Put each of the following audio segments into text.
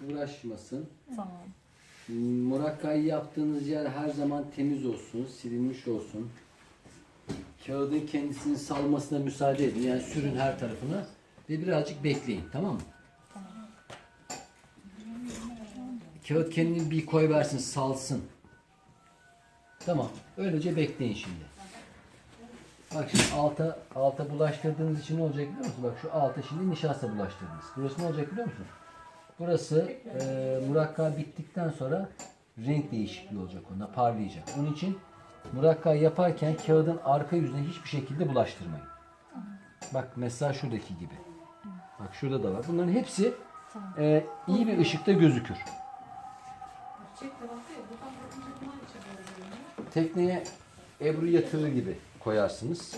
Uğraşmasın. Tamam. Murakkayı yaptığınız yer her zaman temiz olsun, silinmiş olsun. Kağıdın kendisini salmasına müsaade edin. Yani sürün her tarafına ve birazcık bekleyin. Tamam mı? Kağıt kendini bir koy versin, salsın. Tamam. Öylece bekleyin şimdi. Bak şimdi alta, alta bulaştırdığınız için ne olacak biliyor musun? Bak şu alta şimdi nişasta bulaştırdınız. Burası ne olacak biliyor musun? Burası e, murakka bittikten sonra renk değişikliği olacak onda parlayacak. Onun için murakka yaparken kağıdın arka yüzüne hiçbir şekilde bulaştırmayın. Bak mesela şuradaki gibi. Bak şurada da var. Bunların hepsi e, iyi bir ışıkta gözükür. Tekneye Ebru yatırır gibi koyarsınız.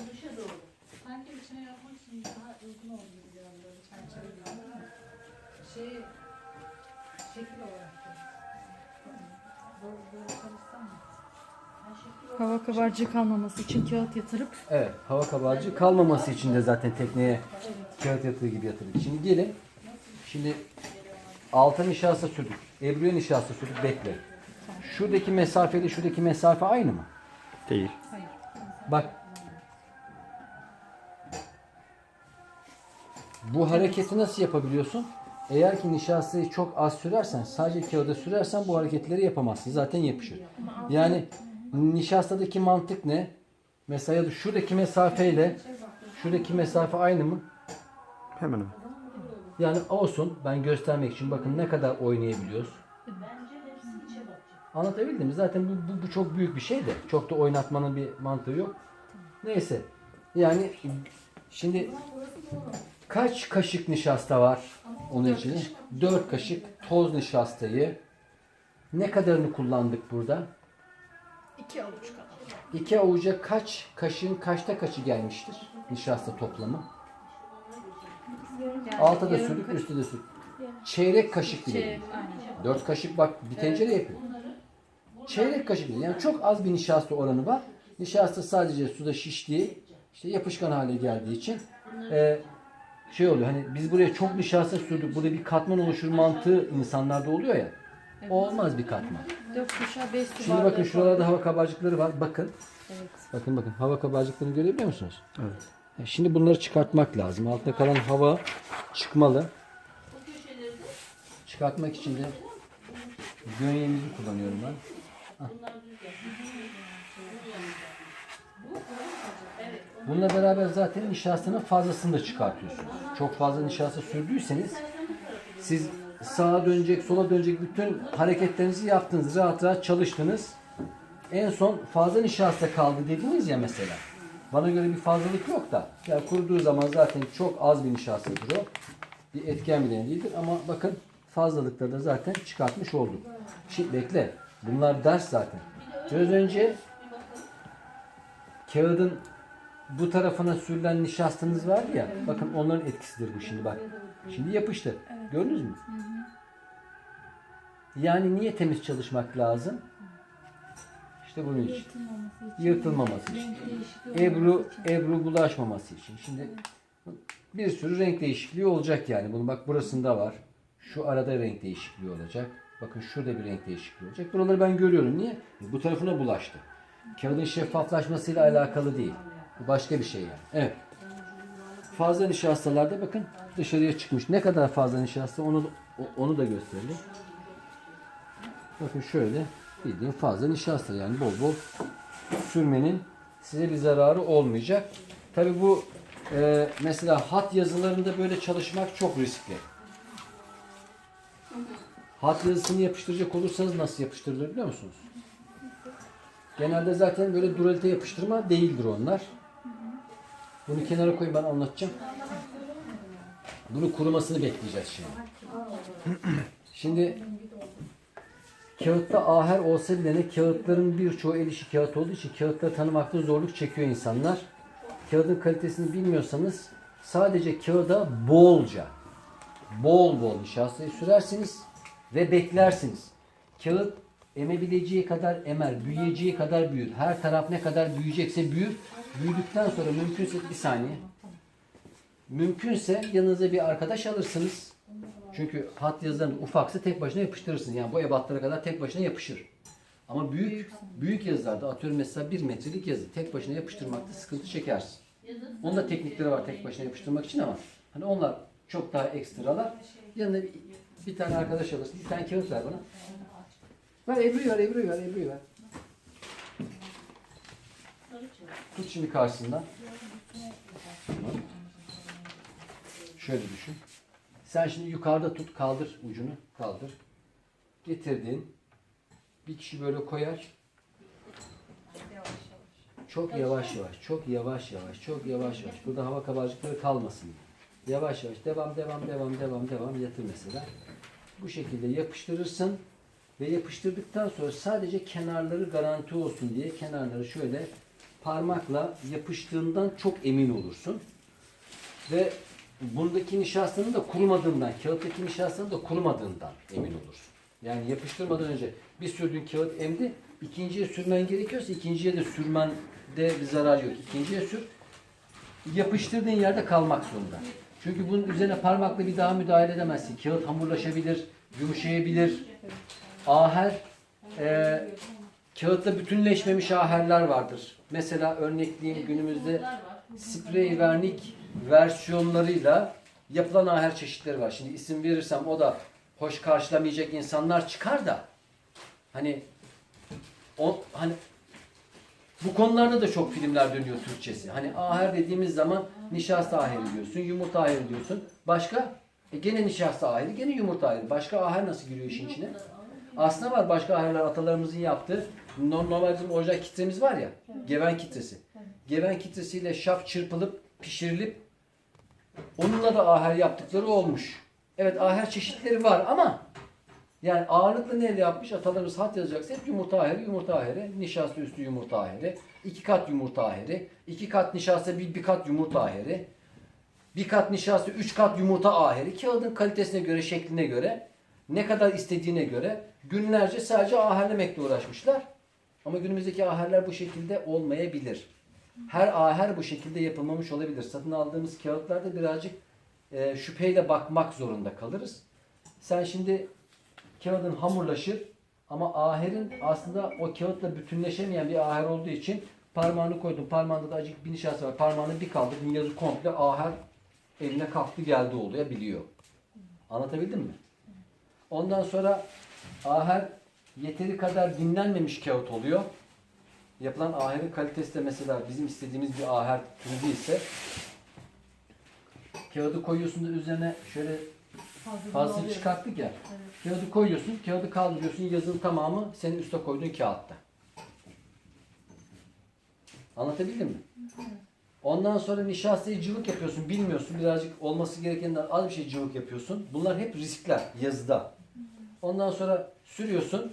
Hava kabarcığı kalmaması için kağıt yatırıp Evet, hava kabarcığı kalmaması için de zaten tekneye kağıt yatırır gibi yatırdık. Şimdi gelin. Şimdi alta nişasta sürdük. Ebru'ya nişasta sürdük. Bekle. Şuradaki mesafeyle şuradaki mesafe aynı mı? Değil. Bak. Bu hareketi nasıl yapabiliyorsun? Eğer ki nişastayı çok az sürersen, sadece kağıda sürersen bu hareketleri yapamazsın. Zaten yapışır. Yani nişastadaki mantık ne? Mesela ya da şuradaki mesafeyle şuradaki mesafe aynı mı? Hemen hemen. Yani olsun. Ben göstermek için bakın ne kadar oynayabiliyoruz. Anlatabildim mi? Zaten bu, bu, bu çok büyük bir şey de. Çok da oynatmanın bir mantığı yok. Neyse. Yani şimdi kaç kaşık nişasta var onun için? 4 kaşık toz nişastayı ne kadarını kullandık burada? İki avuç kadar. İki avuca kaç kaşığın kaçta kaçı gelmiştir nişasta toplamı? Altta da sürdük, üstte de sürdük. Çeyrek kaşık bile değil. aynen. Dört kaşık bak bir tencere yapıyor. Çeyrek kaşık bile. Yani çok az bir nişasta oranı var. Nişasta sadece suda şiştiği, işte yapışkan hale geldiği için e, şey oluyor. Hani biz buraya çok nişasta sürdük. Burada bir katman oluşur mantığı insanlarda oluyor ya. O olmaz bir katman. Su Şimdi bakın şuralarda hava kabarcıkları var. Bakın. Evet. Bakın bakın hava kabarcıklarını görebiliyor musunuz? Evet. Ya Şimdi bunları çıkartmak lazım. Altta kalan hava çıkmalı. Çıkartmak için de gönyemizi kullanıyorum ben. Hah. Bununla beraber zaten nişastanın fazlasını da çıkartıyorsunuz. Çok fazla nişasta sürdüyseniz siz sağa dönecek, sola dönecek bütün hareketlerinizi yaptınız. Rahat rahat çalıştınız. En son fazla nişasta kaldı dediniz ya mesela. Bana göre bir fazlalık yok da. Yani kuruduğu zaman zaten çok az bir nişastadır o. Bir etken bile değildir ama bakın fazlalıkları da zaten çıkartmış olduk. Şimdi bekle. Bunlar ders zaten. Biraz önce kağıdın bu tarafına sürülen nişastanız var ya. Bakın onların etkisidir bu şimdi bak. Şimdi yapıştı. Gördünüz mü? Yani niye temiz çalışmak lazım? İşte bunun için. Yırtılmaması için. Ebru Ebru bulaşmaması için. Şimdi bir sürü renk değişikliği olacak yani. Bunun bak burasında var. Şu arada renk değişikliği olacak. Bakın şurada bir renk değişikliği olacak. Buraları ben görüyorum. Niye? Bu tarafına bulaştı. Kağıdın şeffaflaşmasıyla alakalı değil. Bu başka bir şey yani. Evet. Fazla nişastalarda bakın dışarıya çıkmış. Ne kadar fazla nişasta onu onu da gösterelim. Bakın şöyle bildiğin fazla nişasta yani bol bol sürmenin size bir zararı olmayacak. Tabi bu e, mesela hat yazılarında böyle çalışmak çok riskli. Hat yazısını yapıştıracak olursanız nasıl yapıştırılır biliyor musunuz? Genelde zaten böyle duralite yapıştırma değildir onlar. Bunu kenara koyun ben anlatacağım. Bunu kurumasını bekleyeceğiz şimdi. Şimdi Kağıtta aher olsa bile ne kağıtların birçoğu el işi kağıt olduğu için kağıtları tanımakta zorluk çekiyor insanlar. Kağıdın kalitesini bilmiyorsanız sadece kağıda bolca, bol bol nişastayı sürersiniz ve beklersiniz. Kağıt emebileceği kadar emer, büyüyeceği kadar büyür. Her taraf ne kadar büyüyecekse büyür. Büyüdükten sonra mümkünse bir saniye. Mümkünse yanınıza bir arkadaş alırsınız. Çünkü hat yazılarını ufaksa tek başına yapıştırırsın. Yani bu ebatlara kadar tek başına yapışır. Ama büyük büyük yazılarda atıyorum mesela bir metrelik yazı tek başına yapıştırmakta sıkıntı çekersin. Onun da teknikleri var tek başına yapıştırmak için ama hani onlar çok daha ekstralar. Yanına bir, bir tane arkadaş alırsın. Bir tane kağıt ver bana. Ver Ebru'yu ver, Ebru'yu ver, Ebru'yu ver. Tut şimdi karşısından. Tamam. Şöyle düşün. Sen şimdi yukarıda tut, kaldır ucunu, kaldır. Getirdin. Bir kişi böyle koyar. Çok yavaş yavaş, çok yavaş yavaş, çok yavaş yavaş. Burada hava kabarcıkları kalmasın. Yavaş yavaş, devam, devam, devam, devam, devam yatır mesela. Bu şekilde yapıştırırsın ve yapıştırdıktan sonra sadece kenarları garanti olsun diye kenarları şöyle parmakla yapıştığından çok emin olursun. Ve bundaki nişastanın da kurumadığından, kağıttaki nişastanın da kurumadığından emin olursun. Yani yapıştırmadan önce bir sürdüğün kağıt emdi, ikinciye sürmen gerekiyorsa ikinciye de sürmende bir zarar yok. İkinciye sür, yapıştırdığın yerde kalmak zorunda. Çünkü bunun üzerine parmakla bir daha müdahale edemezsin. Kağıt hamurlaşabilir, yumuşayabilir. Aher, e, kağıtta bütünleşmemiş aherler vardır. Mesela örnekleyeyim günümüzde sprey vernik versiyonlarıyla yapılan aher çeşitleri var. Şimdi isim verirsem o da hoş karşılamayacak insanlar çıkar da hani o hani bu konularda da çok filmler dönüyor Türkçesi. Hani aher dediğimiz zaman nişasta aheri diyorsun, yumurta aheri diyorsun. Başka? E gene nişasta aheri, gene yumurta aheri. Başka aher nasıl giriyor işin içine? Aslında var başka aherler atalarımızın yaptığı. No- Normal bizim orijinal kitremiz var ya, geven kitresi. Geven kitresiyle şaf çırpılıp, pişirilip onunla da aher yaptıkları olmuş. Evet aher çeşitleri var ama yani ağırlıklı neyle yapmış? Atalarımız hat yazacaksa hep yumurta aheri, yumurta aheri, nişasta üstü yumurta aheri, iki kat yumurta aheri, iki kat nişasta bir, bir kat yumurta aheri, bir kat nişasta üç kat yumurta aheri. Kağıdın kalitesine göre, şekline göre, ne kadar istediğine göre günlerce sadece aherlemekle uğraşmışlar. Ama günümüzdeki aherler bu şekilde olmayabilir. Her aher bu şekilde yapılmamış olabilir. Satın aldığımız kağıtlarda birazcık e, şüpheyle bakmak zorunda kalırız. Sen şimdi kağıdın hamurlaşır ama aherin aslında o kağıtla bütünleşemeyen bir aher olduğu için parmağını koydun. Parmağında da acık bir nişasta var. Parmağını bir kaldırdın yazı komple aher eline kalktı geldi oluyor biliyor. Anlatabildim mi? Ondan sonra aher yeteri kadar dinlenmemiş kağıt oluyor. Yapılan aherin kalitesi de mesela bizim istediğimiz bir aher türü değilse kağıdı koyuyorsun da üzerine şöyle fazla çıkarttık ya. Kağıdı koyuyorsun, kağıdı kaldırıyorsun, yazının tamamı senin üste koyduğun kağıtta. Anlatabildim mi? Ondan sonra nişastayı cıvık yapıyorsun, bilmiyorsun. Birazcık olması gerekenden az bir şey cıvık yapıyorsun. Bunlar hep riskler yazıda. Ondan sonra sürüyorsun.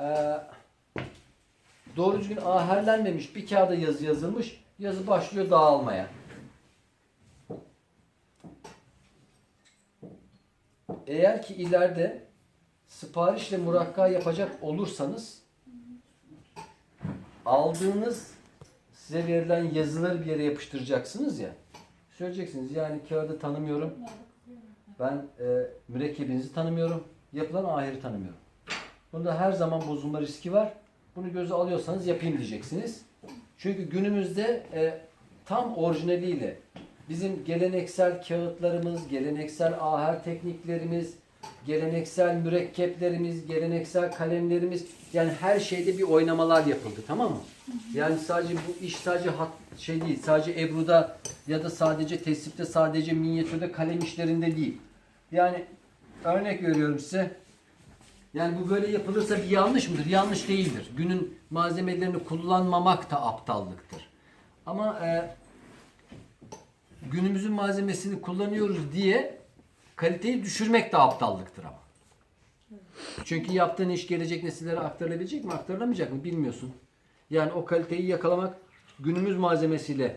Ee, doğru düzgün aherlenmemiş bir kağıda yazı yazılmış. Yazı başlıyor dağılmaya. Eğer ki ileride siparişle murakka yapacak olursanız aldığınız size verilen yazıları bir yere yapıştıracaksınız ya. Söyleyeceksiniz yani kağıdı tanımıyorum. Ben e, mürekkebinizi tanımıyorum. Yapılan ahiri tanımıyorum. Bunda her zaman bozulma riski var. Bunu göze alıyorsanız yapayım diyeceksiniz. Çünkü günümüzde e, tam orijinaliyle bizim geleneksel kağıtlarımız, geleneksel aher tekniklerimiz, geleneksel mürekkeplerimiz, geleneksel kalemlerimiz yani her şeyde bir oynamalar yapıldı tamam mı? Yani sadece bu iş sadece hat, şey değil, sadece Ebru'da ya da sadece tesipte, sadece minyatürde kalem işlerinde değil. Yani örnek veriyorum size. Yani bu böyle yapılırsa bir yanlış mıdır? Yanlış değildir. Günün malzemelerini kullanmamak da aptallıktır. Ama e, günümüzün malzemesini kullanıyoruz diye kaliteyi düşürmek de aptallıktır ama. Çünkü yaptığın iş gelecek nesillere aktarılabilecek mi, aktarılamayacak mı bilmiyorsun. Yani o kaliteyi yakalamak günümüz malzemesiyle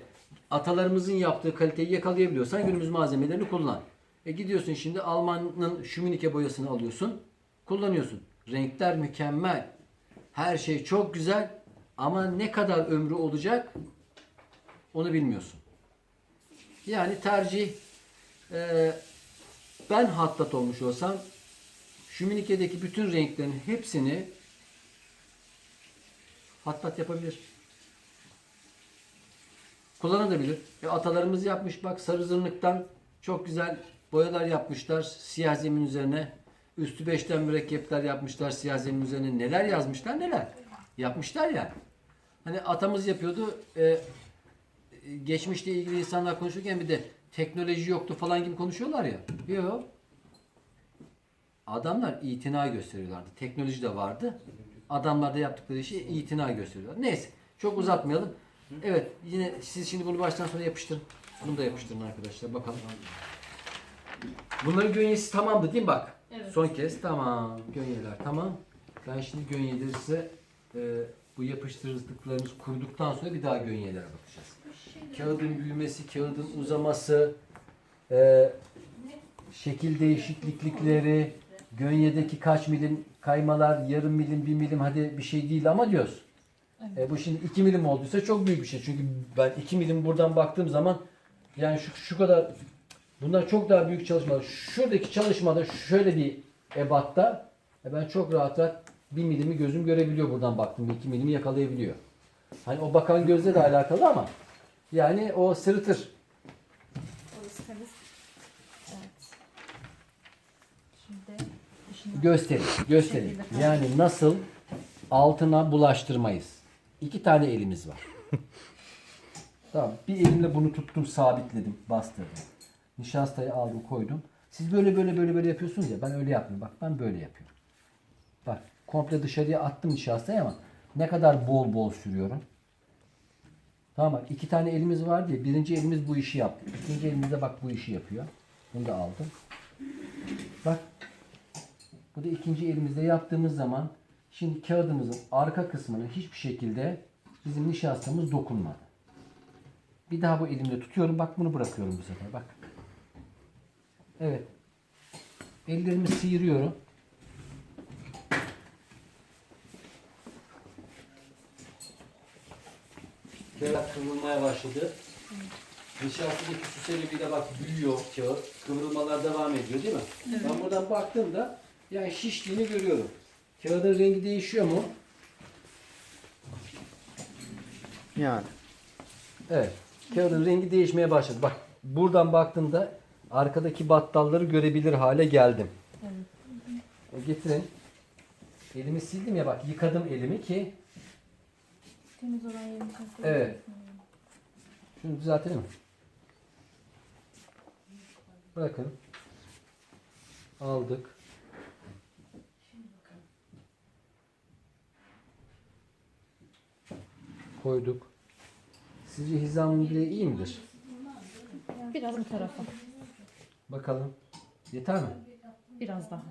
atalarımızın yaptığı kaliteyi yakalayabiliyorsan günümüz malzemelerini kullan. E gidiyorsun şimdi Alman'ın Schumannike boyasını alıyorsun, kullanıyorsun. Renkler mükemmel. Her şey çok güzel ama ne kadar ömrü olacak onu bilmiyorsun. Yani tercih e, ben hattat olmuş olsam Şuminike'deki bütün renklerin hepsini hattat yapabilir. Kullanabilir. E, atalarımız yapmış bak sarı zırnıktan çok güzel boyalar yapmışlar siyah zemin üzerine. Üstü beşten mürekkepler yapmışlar siyah zemin üzerine. Neler yazmışlar neler. Yapmışlar ya. Hani atamız yapıyordu. e, geçmişle ilgili insanlar konuşurken bir de teknoloji yoktu falan gibi konuşuyorlar ya. Yok. Adamlar itina gösteriyorlardı. Teknoloji de vardı. Adamlar da yaptıkları işe itina gösteriyorlar. Neyse. Çok uzatmayalım. Evet. Yine siz şimdi bunu baştan sona yapıştırın. Bunu da yapıştırın arkadaşlar. Bakalım. Bunların gönyesi tamamdı değil mi bak? Evet. Son kez tamam. Gönyeler tamam. Ben şimdi gönyeleri size e, bu yapıştırdıklarımız kuruduktan sonra bir daha gönyelere bakacağız. Kağıdın büyümesi, kağıdın uzaması, e, şekil değişiklikleri, gönyedeki kaç milim kaymalar, yarım milim, bir milim hadi bir şey değil ama diyoruz. E, bu şimdi 2 milim olduysa çok büyük bir şey. Çünkü ben 2 milim buradan baktığım zaman yani şu, şu kadar bunlar çok daha büyük çalışmalar. Şuradaki çalışmada şöyle bir ebatta e, ben çok rahat rahat 1 milimi gözüm görebiliyor buradan baktığımda 2 milimi yakalayabiliyor. Hani o bakan gözle de alakalı ama yani o sırıtır. Evet. Göstereyim, göstereyim. Yani nasıl altına bulaştırmayız. İki tane elimiz var. tamam, bir elimle bunu tuttum, sabitledim, bastırdım. Nişastayı aldım, koydum. Siz böyle böyle böyle böyle yapıyorsunuz ya, ben öyle yapmıyorum. Bak ben böyle yapıyorum. Bak, komple dışarıya attım nişastayı ama ne kadar bol bol sürüyorum. Tamam bak, iki tane elimiz var diye birinci elimiz bu işi yaptı. İkinci elimiz de bak bu işi yapıyor. Bunu da aldım. Bak bu da ikinci elimizde yaptığımız zaman şimdi kağıdımızın arka kısmına hiçbir şekilde bizim nişastamız dokunmadı. Bir daha bu elimle tutuyorum. Bak bunu bırakıyorum bu sefer. Bak. Evet. Ellerimi sıyırıyorum. Kağıt kıvrılmaya başladı. Nişastadaki su sebebiyle bak büyüyor kağıt. Kıvrılmalar devam ediyor değil mi? Ben buradan baktığımda yani şiştiğini görüyorum. Kağıdın rengi değişiyor mu? Yani. Evet. Kağıdın rengi değişmeye başladı. Bak buradan baktığımda arkadaki battalları görebilir hale geldim. E, Getirin. Elimi sildim ya bak yıkadım elimi ki temiz olan yerini kesin. Evet. Şunu düzeltelim mi? Bakın. Aldık. Koyduk. Sizce hizamın bile iyi midir? Biraz bu tarafa. Bakalım. Yeter mi? Biraz daha.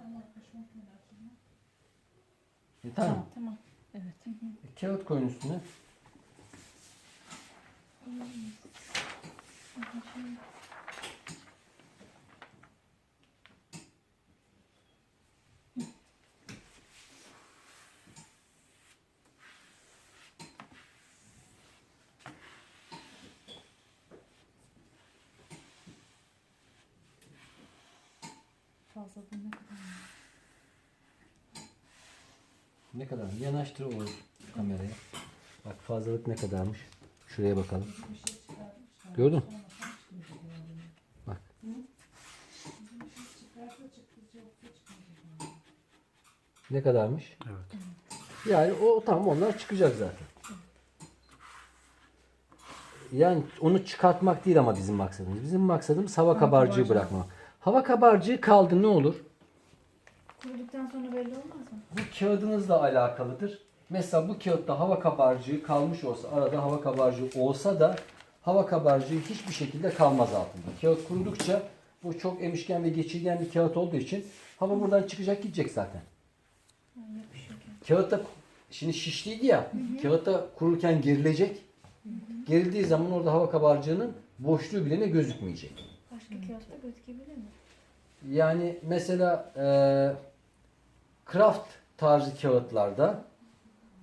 Yeter mi? Tamam tamam. Evet. E, kağıt koyun üstüne. Fazladan ne kadar? Ne kadar? Yanaştır o kameraya. Bak fazlalık ne kadarmış. Şuraya bakalım. Gördün mü? Bak. Ne kadarmış? Evet. Yani o tamam onlar çıkacak zaten. Yani onu çıkartmak değil ama bizim maksadımız. Bizim maksadımız hava kabarcığı bırakmak. Hava kabarcığı kaldı ne olur? Kuruduktan sonra belli olmaz mı? Bu kağıdınızla alakalıdır. Mesela bu kağıtta hava kabarcığı kalmış olsa, arada hava kabarcığı olsa da hava kabarcığı hiçbir şekilde kalmaz altında. Kağıt kurudukça bu çok emişken ve geçirgen bir kağıt olduğu için hava buradan çıkacak gidecek zaten. Kağıtta şimdi şişliydi ya, kağıtta kururken gerilecek. Gerildiği zaman orada hava kabarcığının boşluğu bile ne gözükmeyecek. Başka kağıtta gözükebilir mi? Yani mesela eee craft tarzı kağıtlarda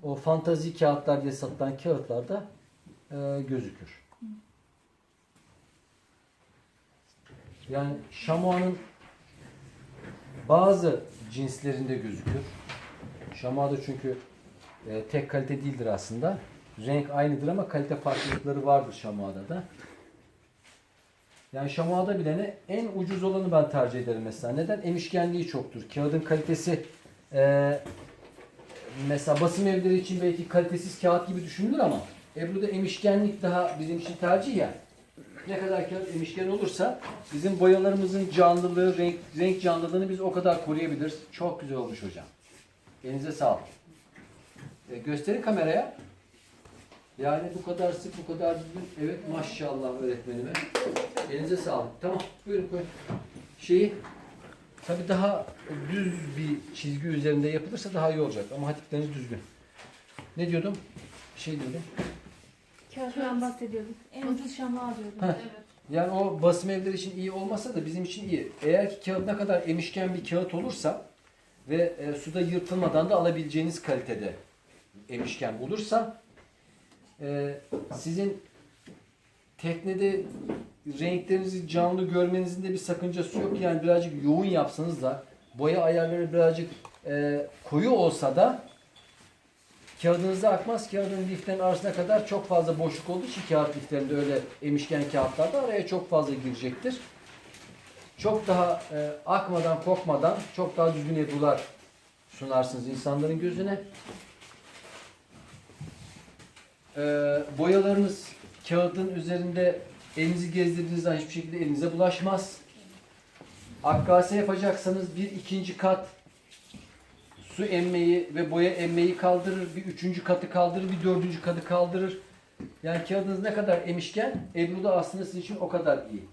o fantazi kağıtlar diye satılan kağıtlarda eee, gözükür. Yani şamuanın Bazı cinslerinde gözükür. Şamada çünkü e, tek kalite değildir aslında. Renk aynıdır ama kalite farklılıkları vardır şamada da. Yani şamada bile ne en ucuz olanı ben tercih ederim mesela. Neden? Emişkenliği çoktur. Kağıdın kalitesi e, mesela basım evleri için belki kalitesiz kağıt gibi düşünülür ama Ebru'da emişkenlik daha bizim için tercih ya. Ne kadar kağıt emişken olursa bizim boyalarımızın canlılığı, renk, renk canlılığını biz o kadar koruyabiliriz. Çok güzel olmuş hocam. Elinize sağlık. E, gösterin kameraya. Yani bu kadar sık, bu kadar düzgün. Evet maşallah öğretmenime. Elinize sağlık. Tamam buyurun koyun. Şeyi tabii daha düz bir çizgi üzerinde yapılırsa daha iyi olacak. Ama hatikleriniz düzgün. Ne diyordum? Şey diyordum. Kağıttan bahsediyorduk. En ucuz şama diyorduk. Heh. Evet. Yani o basım evleri için iyi olmasa da bizim için iyi. Eğer ki kağıt ne kadar emişken bir kağıt olursa ve e, suda yırtılmadan da alabileceğiniz kalitede emişken olursa e, sizin teknede renklerinizi canlı görmenizin de bir sakıncası yok. Yani birazcık yoğun yapsanız da boya ayarları birazcık e, koyu olsa da kağıdınıza akmaz. Kağıdın liflerin arasına kadar çok fazla boşluk olduğu için kağıt liflerinde öyle emişken kağıtlarda araya çok fazla girecektir. Çok daha e, akmadan, kokmadan çok daha düzgün ebrular sunarsınız insanların gözüne. E, boyalarınız kağıdın üzerinde elinizi gezdirdiğinizde hiçbir şekilde elinize bulaşmaz. Akkase yapacaksanız bir ikinci kat su emmeyi ve boya emmeyi kaldırır. Bir üçüncü katı kaldırır, bir dördüncü katı kaldırır. Yani kağıdınız ne kadar emişken Ebru da aslında sizin için o kadar iyi.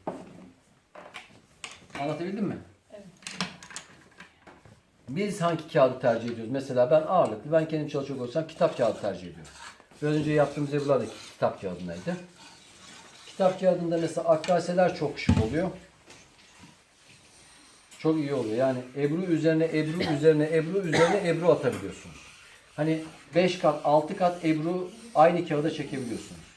Anlatabildim mi? Evet. Biz hangi kağıdı tercih ediyoruz? Mesela ben ağırlıklı, ben kendim çalışacak olsam kitap kağıdı tercih ediyorum. Biraz önce yaptığımız Ebru'lar kitap kağıdındaydı. Kitap kağıdında mesela akkaseler çok şık oluyor. Çok iyi oluyor. Yani Ebru üzerine Ebru üzerine Ebru üzerine Ebru atabiliyorsunuz. Hani 5 kat 6 kat Ebru aynı kağıda çekebiliyorsunuz.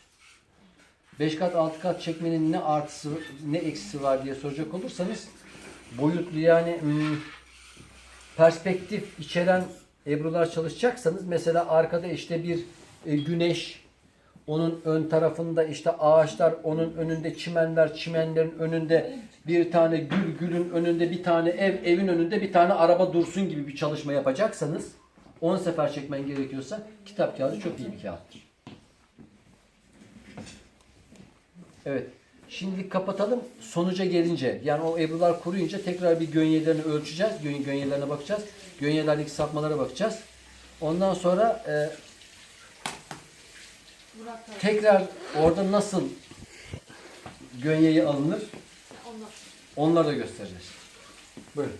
5 kat 6 kat çekmenin ne artısı ne eksisi var diye soracak olursanız boyutlu yani hmm, perspektif içeren Ebru'lar çalışacaksanız mesela arkada işte bir e, güneş onun ön tarafında işte ağaçlar, onun önünde çimenler, çimenlerin önünde bir tane gül, gülün önünde bir tane ev, evin önünde bir tane araba dursun gibi bir çalışma yapacaksanız 10 sefer çekmen gerekiyorsa kitap kağıdı çok iyi bir kağıttır. Evet. Şimdi kapatalım. Sonuca gelince yani o ebrular kuruyunca tekrar bir gönyelerini ölçeceğiz. Gön gönyelerine bakacağız. Gönyelerdeki sapmalara bakacağız. Ondan sonra e. tekrar orada nasıl gönyeyi alınır onları da göstereceğiz. Buyurun.